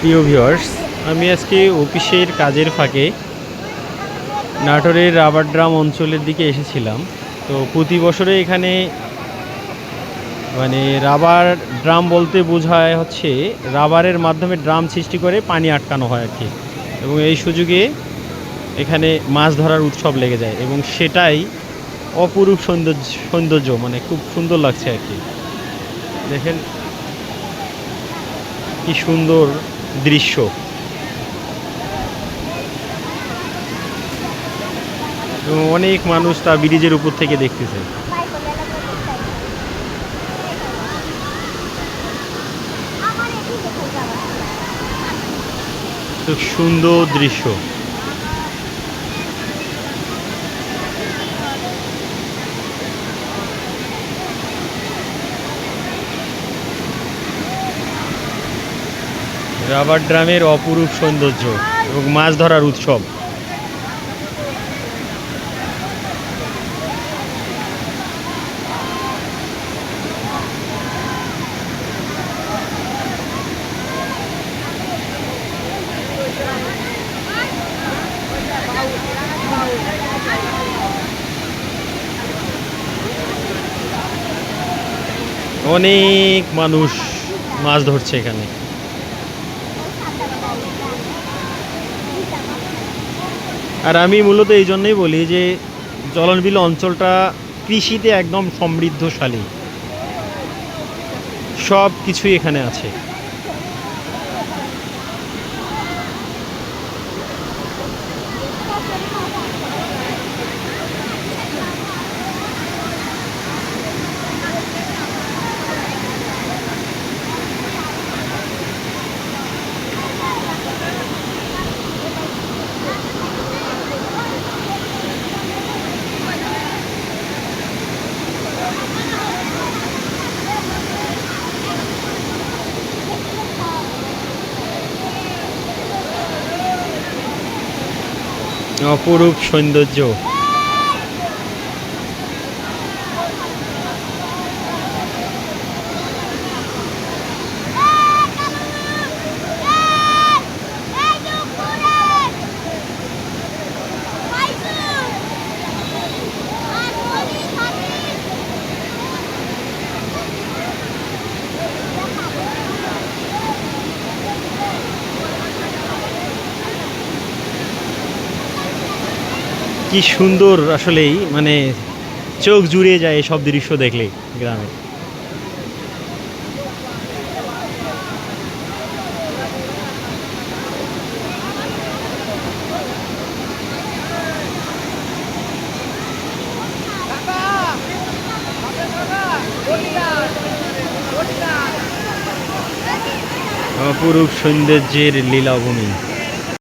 প্রিয় ভিউয়ার্স আমি আজকে অফিসের কাজের ফাঁকে নাটোরের রাবার ড্রাম অঞ্চলের দিকে এসেছিলাম। তো প্রতি বছরে এখানে মানে রাবার ড্রাম বলতে বোঝায় হচ্ছে রাবারের মাধ্যমে ড্রাম সৃষ্টি করে পানি আটকানো হয় আর কি। এবং এই সুযোগে এখানে মাছ ধরার উৎসব লেগে যায় এবং সেটাই অপরূপ সৌন্দর্য সৌন্দর্য মানে খুব সুন্দর লাগছে আর কি। দেখেন কি সুন্দর দৃশ্য। অনেক মানুষ তা ব্রিজের উপর থেকে দেখতেছে। খুব সুন্দর দৃশ্য। রাবার ড্রামের অপরূপ সৌন্দর্য এবং মাছ ধরার উৎসব। অনেক মানুষ মাছ ধরছে এখানে। আর আমি মূলত এই জন্যই বলি যে জলনবিল অঞ্চলটা কৃষিতে একদম সমৃদ্ধশালী। সব কিছুই এখানে আছে। অপরূপ সৌন্দর্য কি সুন্দর আসলেই মানে চোখ জুড়িয়ে যায় এসব দৃশ্য দেখলে গ্রামে। অপরূপ সৌন্দর্যের লীলাভূমি।